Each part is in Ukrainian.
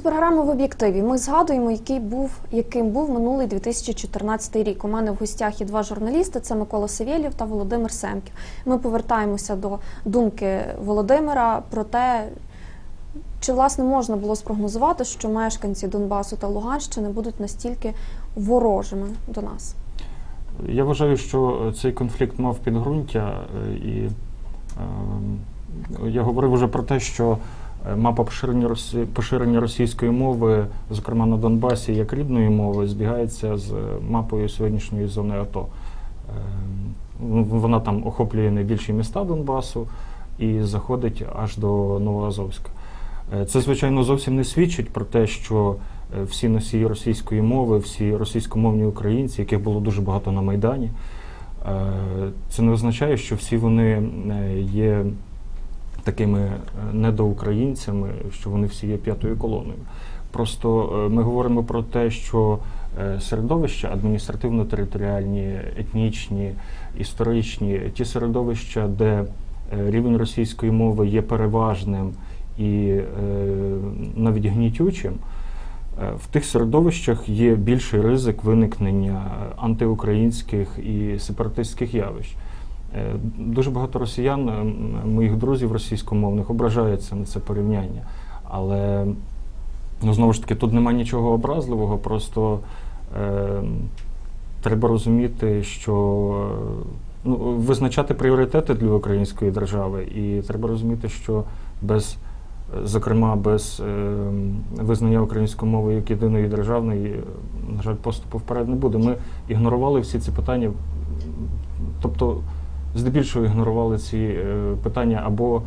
Це програма в об'єктиві. Ми згадуємо, який був, яким був минулий 2014 рік. У мене в гостях є два журналісти: це Микола Савєлєв та Володимир Семків. Ми повертаємося до думки Володимира про те, чи власне можна було спрогнозувати, що мешканці Донбасу та Луганщини будуть настільки ворожими до нас. Я вважаю, що цей конфлікт мав підґрунтя, е, і е, я говорив вже про те, що мапа поширення, поширення російської мови, зокрема на Донбасі, як рідної мови, збігається з мапою сьогоднішньої зони АТО. Е, Вона там охоплює найбільші міста Донбасу і заходить аж до Новоазовська. Е, Це, звичайно, зовсім не свідчить про те, що е, всі носії російської мови, всі російськомовні українці, яких було дуже багато на Майдані, е, це не означає, що всі вони е, є такими е, недоукраїнцями, що вони всі є п'ятою колоною. Просто е, ми говоримо про те, що е, середовища адміністративно-територіальні, етнічні, історичні, ті середовища, де рівень російської мови є переважним і навіть гнітючим, в тих середовищах є більший ризик виникнення антиукраїнських і сепаратистських явищ. Е, Дуже багато росіян, е, моїх друзів російськомовних, ображаються на це порівняння. Але ну, знову ж таки, тут немає нічого образливого, просто е, треба розуміти, що е, ну, визначати пріоритети для української держави, і треба розуміти, що без, зокрема, без е, визнання української мови як єдиної державної, е, на жаль, поступу вперед не буде. Ми ігнорували всі ці питання, тобто здебільшого ігнорували ці е, питання або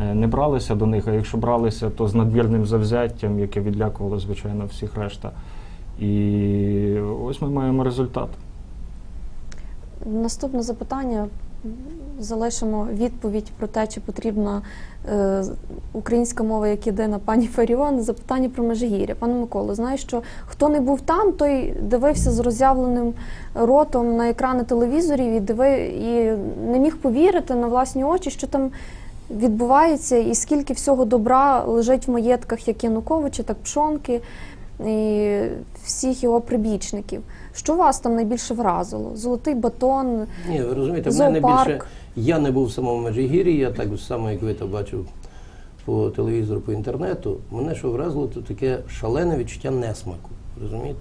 е, не бралися до них, а якщо бралися, то з надмірним завзяттям, яке відлякувало, звичайно, всіх решта. І ось ми маємо результат. Наступне запитання. Залишимо відповідь про те, чи потрібна е, українська мова як єдина пані Фаріон. Запитання про Межигір'я. Пане Миколо, знаю, що хто не був там, той дивився з роззявленим ротом на екрани телевізорів і диви, і не міг повірити на власні очі, що там відбувається, і скільки всього добра лежить в маєтках як Януковича, так Пшонки і всіх його прибічників. Що вас там найбільше вразило? Золотий батон. Ні, ви розумієте, в мене більше. Я не був в самому Межигір'ї, я так само, як ви то бачив по телевізору, по інтернету. Мене що вразило, то таке шалене відчуття несмаку. Розумієте?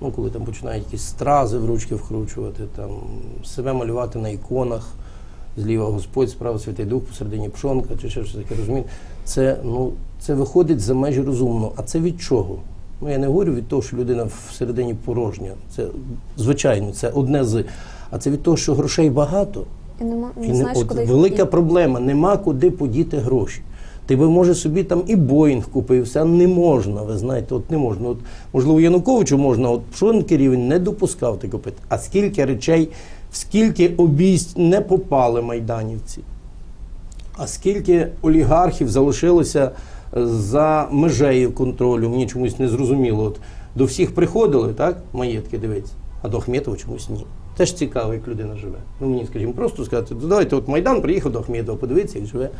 Ну, коли там починають якісь стрази в ручки вкручувати, там себе малювати на іконах, зліва Господь, справа Святий Дух, посередині пшонка чи ще щось таке, розумієте? Це, ну, це виходить за межі розумного. А це від чого? Ну, я не говорю від того, що людина всередині порожня. Це звичайно, це одне з. А це від того, що грошей багато. І нема, не не- знаєш, от куди їх велика подіти. проблема, нема куди подіти гроші. Ти би може собі там і Боїнг купився, не можна. Ви знаєте, от не можна. От можливо, Януковичу можна, от Пшонки рівень не допускав ти купити. А скільки речей, в скільки обійсть не попали майданівці, а скільки олігархів залишилося е, за межею контролю, мені чомусь не зрозуміло. От до всіх приходили, так, маєтки дивиться, а до Ахметова чомусь ні. Теж цікаво, як людина живе. Ну мені, скажімо, просто сказати, «Ну, давайте от Майдан приїхав до Ахметова, подивіться, як живе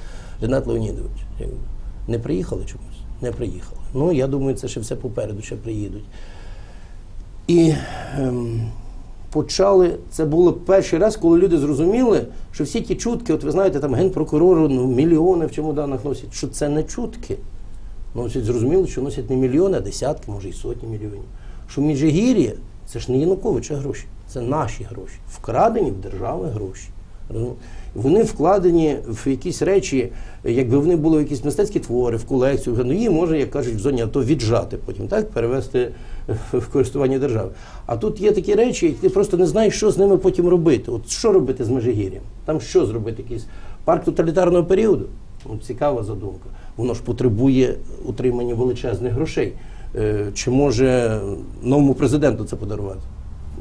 Ренат Леонідович. Не приїхали чомусь? Не приїхали. Ну, я думаю, це ще все попереду, ще приїдуть. І ем, почали, це було перший раз, коли люди зрозуміли, що всі ті чутки, от ви знаєте, там генпрокурору ну, мільйони в чемоданах носять, що це не чутки. Ось зрозуміло, що носять не мільйони, а десятки, може і сотні мільйонів. Що Міжгір'я це ж не Януковича гроші, це наші гроші, вкрадені в держави гроші. Вони вкладені в якісь речі, якби вони були в якісь мистецькі твори, в колекцію, ну її може, як кажуть, в зоні АТО віджати потім, так, перевести в користування держави. А тут є такі речі, які ти просто не знаєш, що з ними потім робити. От що робити з Межигір'ям? Там що зробити? Якийсь парк тоталітарного періоду? Ну, цікава задумка. Воно ж потребує утримання величезних грошей. Е, Чи може новому президенту це подарувати?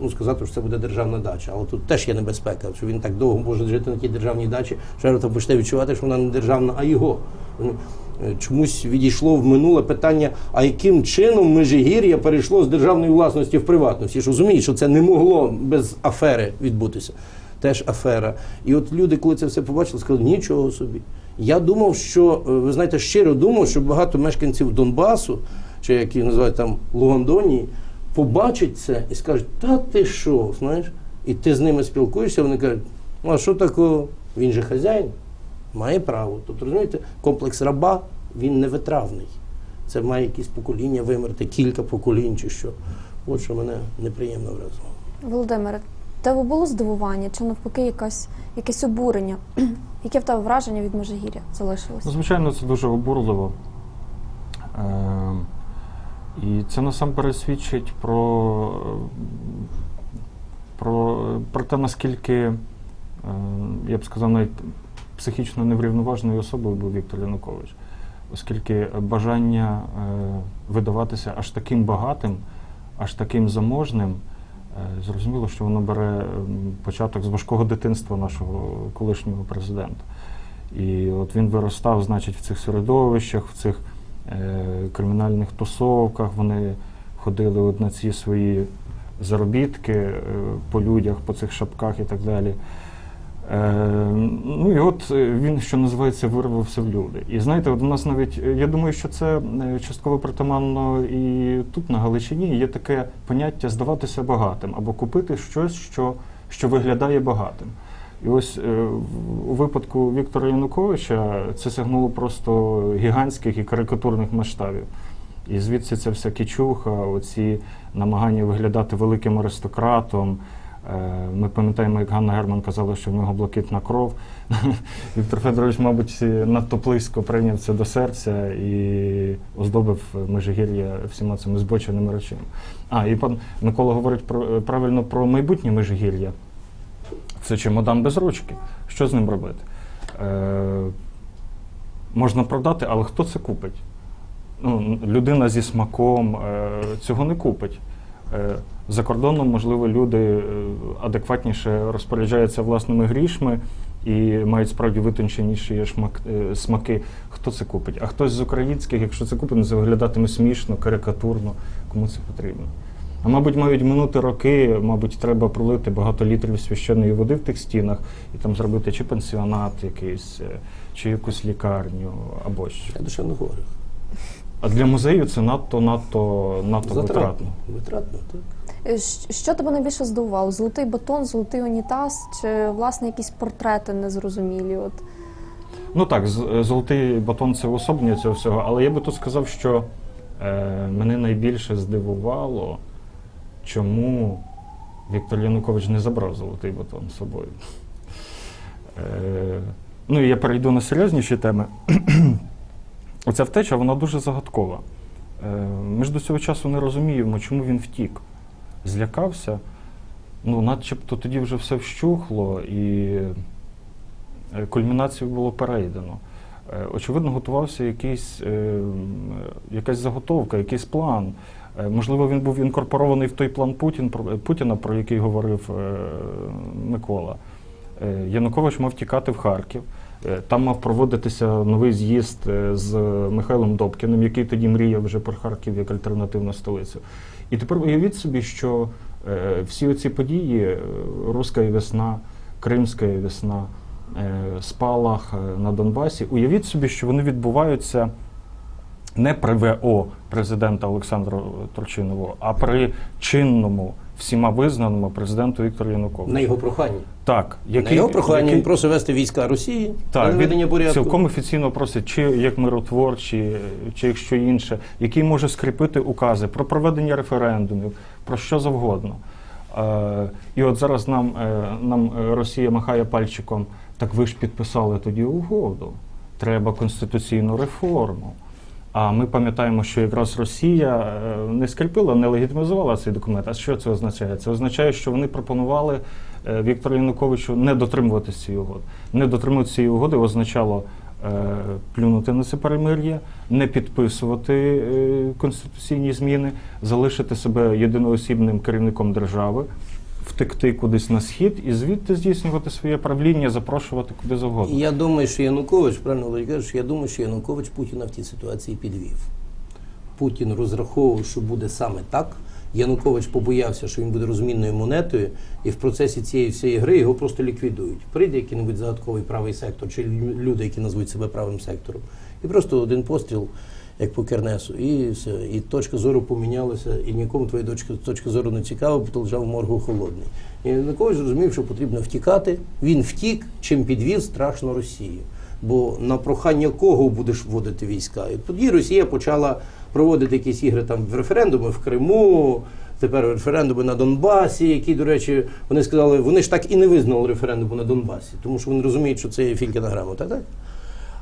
Ну, сказати, що це буде державна дача. Але тут теж є небезпека, що він так довго може жити на тій державній дачі, що раптом почне відчувати, що вона не державна, а його. Е, Чомусь відійшло в минуле питання, а яким чином Межигір'я перейшло з державної власності в приватну? Всі ж розуміють, що це не могло без афери відбутися. Теж афера. І от люди, коли це все побачили, сказали, нічого собі. Я думав, що, е, ви знаєте, щиро думав, що багато мешканців Донбасу чи як їх називають там Лондоні, побачать це і скажуть, та ти що, знаєш? І ти з ними спілкуєшся, вони кажуть, ну а що такого? Він же хазяїн, має право. Тобто, розумієте, комплекс раба він не витравний. Це має якісь покоління вимерти, кілька поколінь чи що. От що мене неприємно вразило. Володимире, в тебе було здивування чи навпаки якась, якесь обурення? Яке в тебе враження від Межигір'я залишилось? Ну, Звичайно, це дуже обурливо. Е, і це насамперед свідчить про, про, про те, наскільки, е, я б сказав, навіть психічно неврівноваженою особою був Віктор Янукович. Оскільки бажання е, видаватися аж таким багатим, аж таким заможним, е, зрозуміло, що воно бере початок з важкого дитинства нашого колишнього президента. І от він виростав, значить, в цих середовищах, в цих кримінальних тусовках. Вони ходили от на ці свої заробітки е, по людях, по цих шапках і так далі. Е, ну і от е, він, що називається, вирвався в люди. І знаєте, от у нас навіть, е, я думаю, що це е, частково притаманно і тут, на Галичині, є таке поняття здаватися багатим або купити щось, що, що виглядає багатим. І ось е, у випадку Віктора Януковича це сягнуло просто гігантських і карикатурних масштабів. І звідси ця вся кічуха, оці намагання виглядати великим аристократом. Е, Ми пам'ятаємо, як Ганна Герман казала, що в нього блакитна кров. Віктор Федорович, мабуть, надто близько прийняв це до серця і оздобив Межигір'я всіма цими збоченими речами. А, і пан Микола говорить про правильно про майбутнє Межигір'я. Це чемодан без ручки. Що з ним робити? Е, можна продати, але хто це купить? Ну, людина зі смаком е, цього не купить. Е, за кордоном, можливо, люди е, адекватніше розпоряджаються власними грішми і мають справді витонченіші шмак, е, смаки. Хто це купить? А хтось з українських, якщо це купить, це виглядатиме смішно, карикатурно. Кому це потрібно? А мабуть, мають минути роки, мабуть, треба пролити багато літрів священної води в тих стінах і там зробити чи пенсіонат якийсь, е, чи якусь лікарню або що. Я душевно хворих. Ну, А для музею це надто, надто, надто витратно. Витратно, так. Е, Що тебе найбільше здивувало? Золотий батон, золотий унітаз чи власне якісь портрети незрозумілі? От Ну так, з- золотий батон це уособлення цього всього, але я би тут сказав, що е, мене найбільше здивувало, чому Віктор Янукович не забрав золотий батон з собою. Е, ну і я перейду на серйозніші теми. Оця втеча, вона дуже загадкова. Е, ми ж до цього часу не розуміємо, чому він втік. Злякався. Ну, начебто тоді вже все вщухло і е, кульмінацію було перейдено. Очевидно, готувався якийсь, е, якась заготовка, якийсь план. Е, Можливо, він був інкорпорований в той план Путін, Путіна, про який говорив е, Микола. Е, Янукович мав тікати в Харків. Е, Там мав проводитися новий з'їзд е, з Михайлом Добкіним, який тоді мріяв вже про Харків як альтернативну столицю. І тепер уявіть собі, що е, всі оці події, е, Руська весна, Кримська весна, е, спалах е, на Донбасі, уявіть собі, що вони відбуваються не при ВО президента Олександра Турчинового, а при чинному, всіма визнаному президенту Віктору Януковичу. На його прохання. Так, на його прохання який- він просить вести війська Росії так, наведення він порядку. цілком офіційно просить, чи як миротворчі, чи як що інше, який може скріпити укази про проведення референдумів, про що завгодно. Е, і от зараз нам, е, нам е, Росія махає пальчиком, так ви ж підписали тоді угоду. Треба конституційну реформу. А ми пам'ятаємо, що якраз Росія е, не скріпила, не легітимізувала цей документ. А що це означає? Це означає, що вони пропонували е, Віктору Януковичу не дотримуватися цієї угоди. Не дотримуватися цієї угоди означало е, плюнути на це перемир'я, не підписувати конституційні зміни, залишити себе єдиноосібним керівником держави, втекти кудись на схід і звідти здійснювати своє правління, запрошувати куди завгодно. Я думаю, що Янукович, правильно Володя каже, що я думаю, що Янукович Путіна в тій ситуації підвів. Путін розраховував, що буде саме так. Янукович побоявся, що він буде розмінною монетою, і в процесі цієї всієї гри його просто ліквідують. Прийде який-небудь загадковий правий сектор, чи люди, які назвуть себе правим сектором, і просто один постріл як по кернесу. І все. І точка зору помінялася, і нікому твоя точка, точка зору не цікава, бо ти лежав в моргу холодний. І Янукович зрозумів, що потрібно втікати. Він втік, чим підвів страшно Росію. Бо на прохання кого будеш вводити війська? І тоді Росія почала проводити якісь ігри там в референдуми в Криму, тепер референдуми на Донбасі, які, до речі, вони сказали, вони ж так і не визнали референдуму на Донбасі, тому що вони розуміють, що це є фільки на граму. Так, так?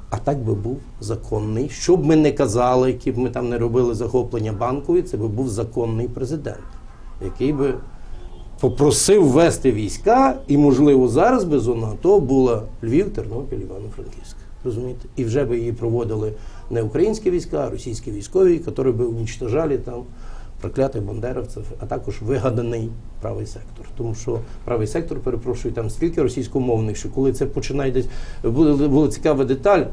А так би був законний. Що б ми не казали, які б ми там не робили захоплення банкові, це би був законний президент, який би попросив ввести війська, і, можливо, зараз би зона АТО була Львів, Тернопіль, Івано-Франківськ. Розумієте? І вже би її проводили не українські війська, а російські військові, які би уничтожали там проклятих бандеровців, а також вигаданий правий сектор. Тому що правий сектор, перепрошую, там стільки російськомовних, що коли це починає десь буде була цікава деталь.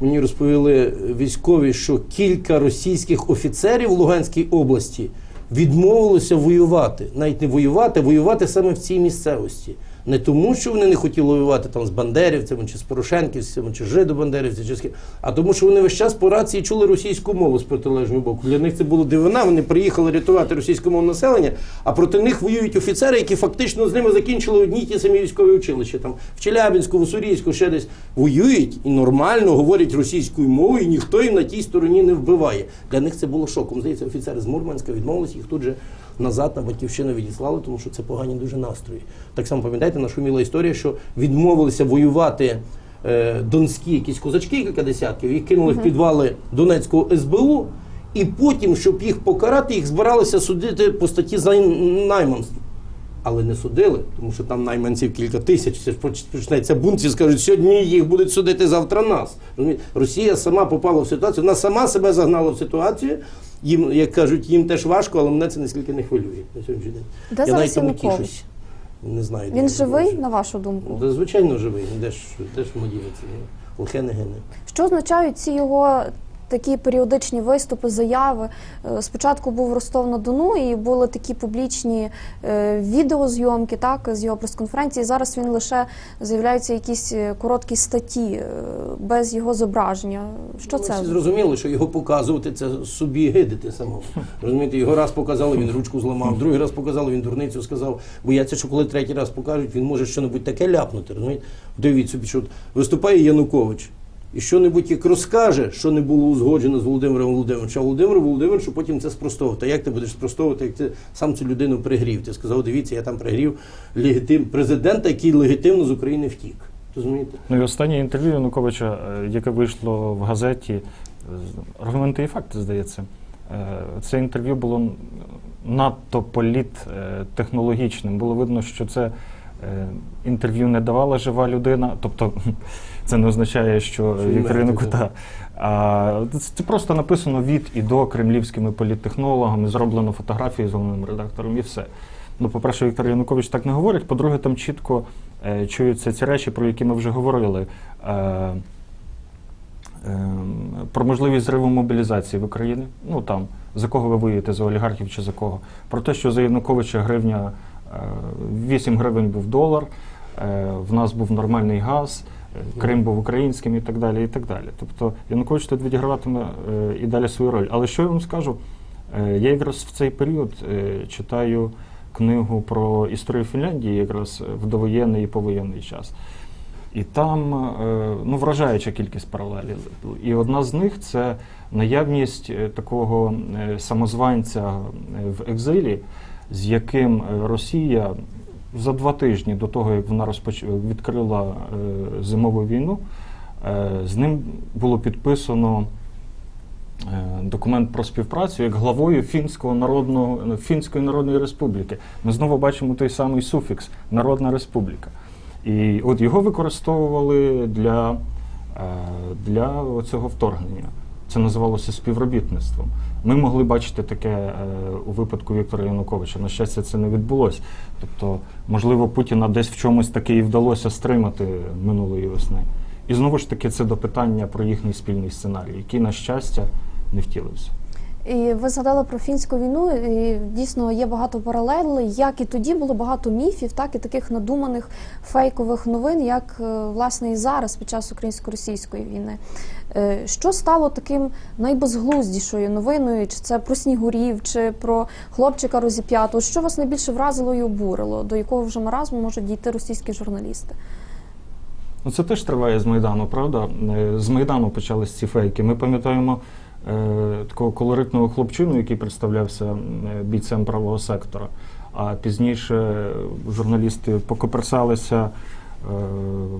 Мені розповіли військові, що кілька російських офіцерів Луганській області відмовилося воювати, навіть не воювати, воювати саме в цій місцевості. Не тому, що вони не хотіли воювати там з бандерівцями, чи з порошенківцями, чи жидобандерівцями, чи з ким, а тому, що вони весь час по рації чули російську мову з протилежного боку. Для них це було дивина. Вони приїхали рятувати російськомовне населення, а проти них воюють офіцери, які фактично з ними закінчили одні ті самі військові училища. Там в Челябінську, в Уссурійську, ще десь воюють і нормально говорять російською мовою, і ніхто їм на тій стороні не вбиває. Для них це було шоком. Здається, офіцери з Мурманська відмовились, їх тут же назад на батьківщину відіслали, тому що це погані дуже настрої. Так само пам'ятаєте, нашуміла історія, що відмовилися воювати е, донські якісь козачки, кілька десятків, їх кинули в підвали Донецького СБУ, і потім, щоб їх покарати, їх збиралися судити по статті за найманство. Але не судили, тому що там найманців кілька тисяч. Це ж почнеться бунт, і скажуть, сьогодні їх будуть судити завтра нас. Росія сама попала в ситуацію, вона сама себе загнала в ситуацію. Їм, як кажуть, їм теж важко, але мене це наскільки не хвилює на сьогоднішній день. Де Я навіть тому тішусь. Не знаю. Він живий, на вашу думку? Да, звичайно, живий. Де ж, де ж йому дівець? Лихе не гине. Що означають ці його такі періодичні виступи, заяви? Е, Спочатку був Ростов на Дону і були такі публічні е, відеозйомки, так, з його прес-конференції. Зараз він лише з'являються якісь е, короткі статті без його зображення. Що Ми це? всі зрозуміли, що його показувати це собі гидити самому. Розумієте, його раз показали, він ручку зламав, другий раз показали, він дурницю сказав. Бояться, що коли третій раз покажуть, він може щось таке ляпнути. Розумієте? Дивіться собі, що виступає Янукович. І що-небудь як розкаже, що не було узгоджено з Володимиром Володимировичем, а Володимир Володимирович, потім це спростовувати. А як ти будеш спростовувати, як ти сам цю людину пригрів? Ти сказав, дивіться, я там пригрів легітим президента, який легітимно з України втік. Розумієте? Ну і останнє інтерв'ю Януковича, е, яке вийшло в газеті е, аргументи і факти, здається. Е, Це інтерв'ю було надто політтехнологічним. Було видно, що це інтерв'ю не давала жива людина. Тобто це не означає, що Що він Віктор мертвий, Янукович. так. та, А це це просто написано від і до кремлівськими політтехнологами, зроблено фотографії з головним редактором і все. Ну, по-перше, Віктор Янукович так не говорить. По-друге, там чітко е, чуються ці речі, про які ми вже говорили. Е, е, про можливість зриву мобілізації в Україні. Ну там за кого ви воюєте, за олігархів чи за кого? Про те, що за Януковича гривня е, 8 гривень був долар, е, в нас був нормальний газ. Крим був українським і так далі. і так далі. Тобто Янукович тут відіграватиме е, і далі свою роль. Але що я вам скажу? Е, Я якраз в цей період е, читаю книгу про історію Фінляндії, якраз в довоєнний і повоєнний час. І там ну, вражаюча кількість паралелів. І одна з них це наявність такого самозванця в екзилі, з яким Росія за два тижні до того, як вона розпоч... відкрила е, зимову війну, е, з ним було підписано е, документ про співпрацю як главою Фінського народного, Фінської Народної Республіки. Ми знову бачимо той самий суфікс Народна Республіка. І от його використовували для, е, для цього вторгнення. Це називалося співробітництвом. Ми могли бачити таке е, у випадку Віктора Януковича. На щастя, це не відбулося. Тобто, можливо, Путіна десь в чомусь таки і вдалося стримати минулої весни. І знову ж таки, це до питання про їхній спільний сценарій, який, на щастя, не втілився. І ви згадали про фінську війну. І дійсно є багато паралелей. Як і тоді було багато міфів, так і таких надуманих фейкових новин, як е, власне і зараз під час українсько-російської війни. Е, Що стало таким найбезглуздішою новиною? Чи це про снігурів, чи про хлопчика розіп'ятого? Що вас найбільше вразило і обурило? До якого вже маразму можуть дійти російські журналісти? Ну, це теж триває з Майдану, правда? Е, З Майдану почались ці фейки. Ми пам'ятаємо такого колоритного хлопчину, який представлявся е, бійцем правого сектора. А пізніше е, журналісти покоперсалися е,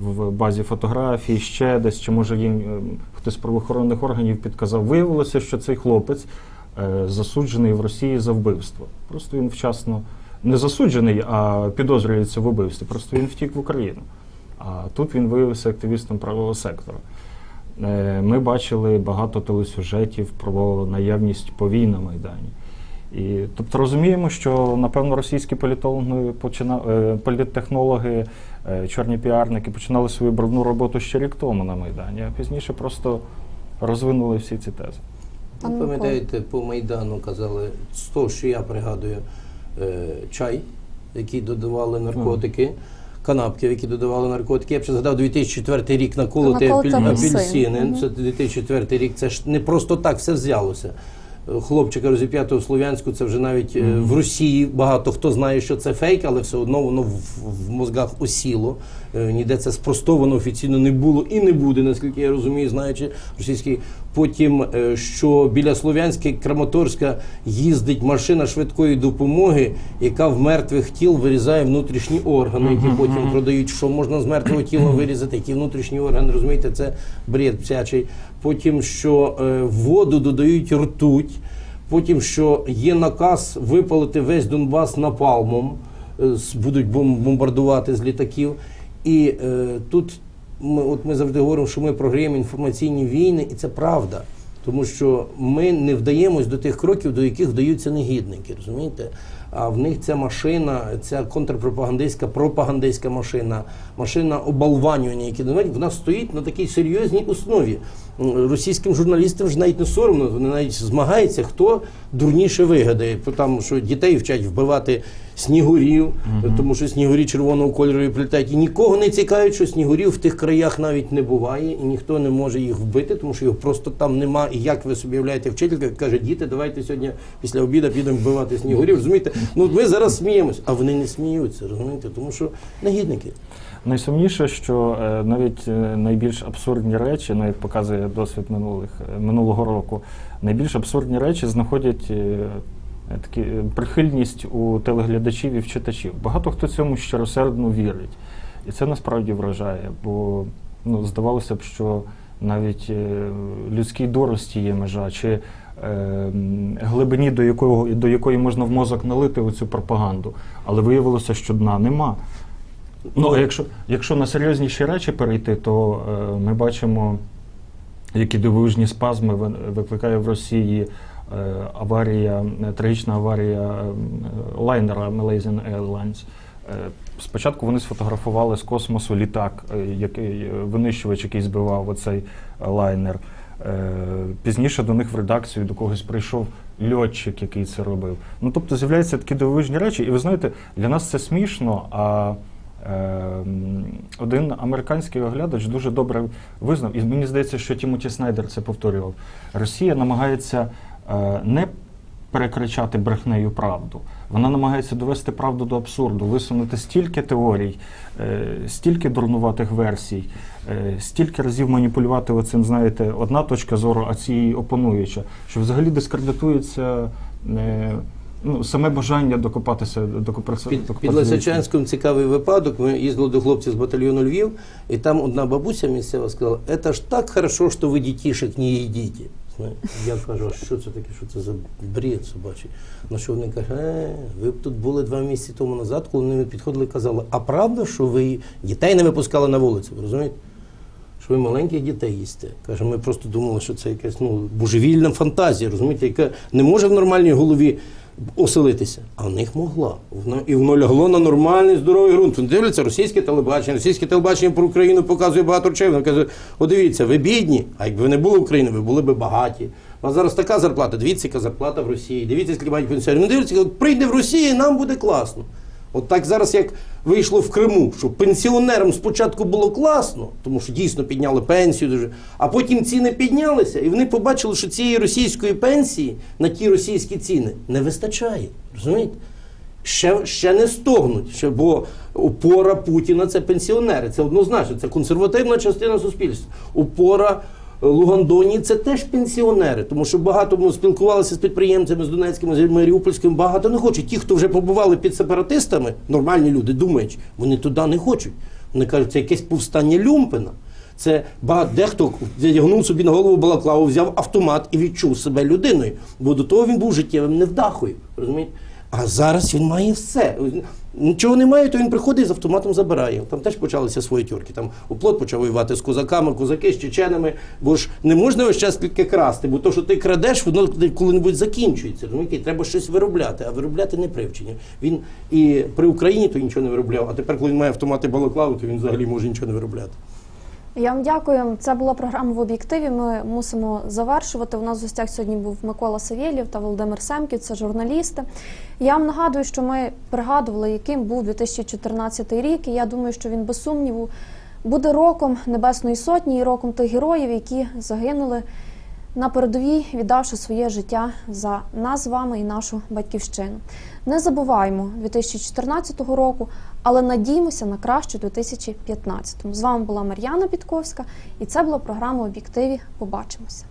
в базі фотографій, ще десь, чи може їм е, хтось з правоохоронних органів підказав. Виявилося, що цей хлопець е, засуджений в Росії за вбивство. Просто він вчасно не засуджений, а підозрюється в убивстві. Просто він втік в Україну. А тут він виявився активістом правого сектора. Е, Ми бачили багато телесюжетів про наявність повій на Майдані. І, тобто розуміємо, що напевно російські політологи, почина... е, політтехнологи, е, чорні піарники починали свою брудну роботу ще рік тому на Майдані, а пізніше просто розвинули всі ці тези. Ви пам'ятаєте, по Майдану казали, з того, що я пригадую, чай, який додавали наркотики, канапки, які додавали наркотики. Я б ще згадав 2004 рік наколоти Наколоти апель- апельсин. апельсини. Мгм. Це 2004 рік. Це ж не просто так все взялося. Хлопчика розіп'ятого в Слов'янську, це вже навіть е, в Росії багато хто знає, що це фейк, але все одно воно в, в мозгах осіло. Е, Ніде це спростовано офіційно не було і не буде, наскільки я розумію, знаючи російський. Потім, е, що біля Слов'янська Краматорська їздить машина швидкої допомоги, яка в мертвих тіл вирізає внутрішні органи, які потім продають, що можна з мертвого тіла вирізати, які внутрішні органи, розумієте, це бред псячий. Потім, що е, в воду додають ртуть. Потім, що є наказ випалити весь Донбас напалмом, е, будуть бом- бомбардувати з літаків. І е, тут ми, от ми завжди говоримо, що ми програємо інформаційні війни, і це правда. Тому що ми не вдаємось до тих кроків, до яких вдаються негідники, розумієте? А в них ця машина, ця контрпропагандистська, пропагандистська машина, машина обалванювання, які додають, вона стоїть на такій серйозній основі. Російським журналістам ж навіть не соромно, вони навіть змагаються, хто дурніше вигадає. Там, що дітей вчать вбивати снігурів, тому що снігурі червоного кольору і прилітають. І нікого не цікавить, що снігурів в тих краях навіть не буває, і ніхто не може їх вбити, тому що його просто там нема. І як ви собі уявляєте, вчителька каже, діти, давайте сьогодні після обіду підемо вбивати снігурів. Розумієте? Ну ми зараз сміємось, а вони не сміються, розумієте, тому що негідники. Найсумніше, що е, навіть е, найбільш абсурдні речі, як показує досвід минулих е, минулого року, найбільш абсурдні речі знаходять такі е, прихильність у телеглядачів і в читачів. Багато хто цьому щиросердно вірить, і це насправді вражає, бо ну здавалося б, що навіть е, людській дурості є межа, чи е, глибині, до якого до якої можна в мозок налити оцю пропаганду, але виявилося, що дна нема. Ну, а якщо, якщо на серйозніші речі перейти, то е, ми бачимо, які дивовижні спазми викликає в Росії е, аварія, е, трагічна аварія е, лайнера Malaysian Airlines. Е, спочатку вони сфотографували з космосу літак, е, який, е, винищувач, який збивав оцей е, лайнер. Е, Пізніше до них в редакцію до когось прийшов льотчик, який це робив. Ну тобто з'являються такі дивовижні речі, і ви знаєте, для нас це смішно. А Один американський оглядач дуже добре визнав, і мені здається, що Тімоті Снайдер це повторював. Росія намагається е, не перекричати брехнею правду. Вона намагається довести правду до абсурду, висунути стільки теорій, е, стільки дурнуватих версій, е, стільки разів маніпулювати оцим, знаєте, одна точка зору, а цієї опонуюча, що взагалі дискредитується. е, Ну, саме бажання докопатися докопатися Під, під до. Лисичанськом цікавий випадок. Ми їздили до хлопців з батальйону Львів, і там одна бабуся місцева сказала: це ж так хорошо, що ви дітішек не їдите. Знаєте, Я кажу, а що це таке, що це за бред собачий? На що вони кажуть, е, ви б тут були два місяці тому назад, коли вони підходили і казали, а правда, що ви дітей не випускали на вулицю, ви розумієте? Що ви маленьких дітей їсте. Каже, ми просто думали, що це якась ну, божевільна фантазія, розумієте, яка не може в нормальній голові оселитися. А в них могла. І воно лягло на нормальний здоровий ґрунт. Дивляться російське телебачення. Російське телебачення про Україну показує багато речей. Воно каже: о, дивіться, ви бідні, а якби ви не були України, ви були б багаті. У вас зараз така зарплата, дивіться, яка зарплата в Росії, дивіться, скільки мають пенсіонерів. Не дивіться, прийде в Росію, нам буде класно. От так зараз, як вийшло в Криму, що пенсіонерам спочатку було класно, тому що дійсно підняли пенсію дуже, а потім ціни піднялися, і вони побачили, що цієї російської пенсії на ті російські ціни не вистачає. Розумієте? Ще, ще не стогнуть, ще, бо опора Путіна це пенсіонери. Це однозначно, це консервативна частина суспільства. Опора Лугандоні це теж пенсіонери, тому що багато ми спілкувалися з підприємцями з Донецькими, з Маріупольськими, багато не хочуть. Ті, хто вже побували під сепаратистами, нормальні люди думають, вони туди не хочуть. Вони кажуть, це якесь повстання Люмпена. Це багато дехто задягнув собі на голову балаклаву, взяв автомат і відчув себе людиною. Бо до того він був життєвим невдахою. Розумієте? А зараз він має все. Нічого немає, то він приходить з автоматом забирає. Там теж почалися свої тюрки. Там оплот почав воювати з козаками, козаки з чеченами. Бо ж не можна весь час тільки красти, бо то, що ти крадеш, воно коли-небудь закінчується. Розумієте? Треба щось виробляти, а виробляти не привчені. Він і при Україні то нічого не виробляв, а тепер, коли він має автомати балаклаву, то він взагалі може нічого не виробляти. Я вам дякую. Це була програма в об'єктиві. Ми мусимо завершувати. У нас в гостях сьогодні був Микола Савєлєв та Володимир Семків, це журналісти. Я вам нагадую, що ми пригадували, яким був 2014 рік, і я думаю, що він без сумніву буде роком Небесної Сотні і роком тих героїв, які загинули на передовій, віддавши своє життя за нас з вами і нашу батьківщину. Не забуваймо 2014 року, але надіймося на краще 2015. З вами була Мар'яна Підковська, і це була програма Об'єктиві. Побачимося.